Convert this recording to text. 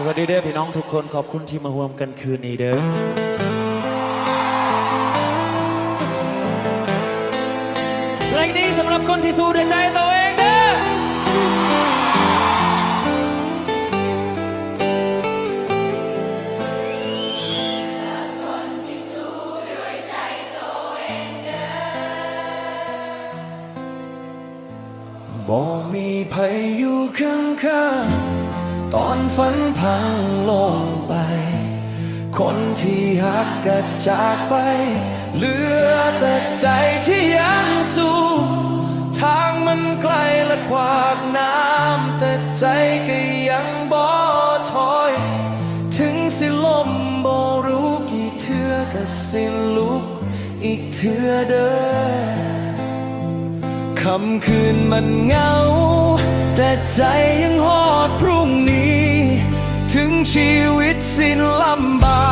สวัสดีเด้อพี่น้องทุกคนขอบคุณที่มาร่วมกันคืนนี้เด้อเพลงนี้สำหรับคนที่สู้ด้วยใจตัวเองเด้อบ่มีภัยอยู่ข้างข้างๆ ฝันพังลงไป คนที่หักก็จากไป เหลือแต่ใจที่ยังสู้ทางมันไกลและขวากน้ำแต่ใจก็ยังบ่ถอย ถึงสิลมบ่รู้กี่เทือก็สิลุกอีกเทือเด้อคำคืนมันเงา แต่ใจยังหอ ถึงชีวิตสิ้นลำบา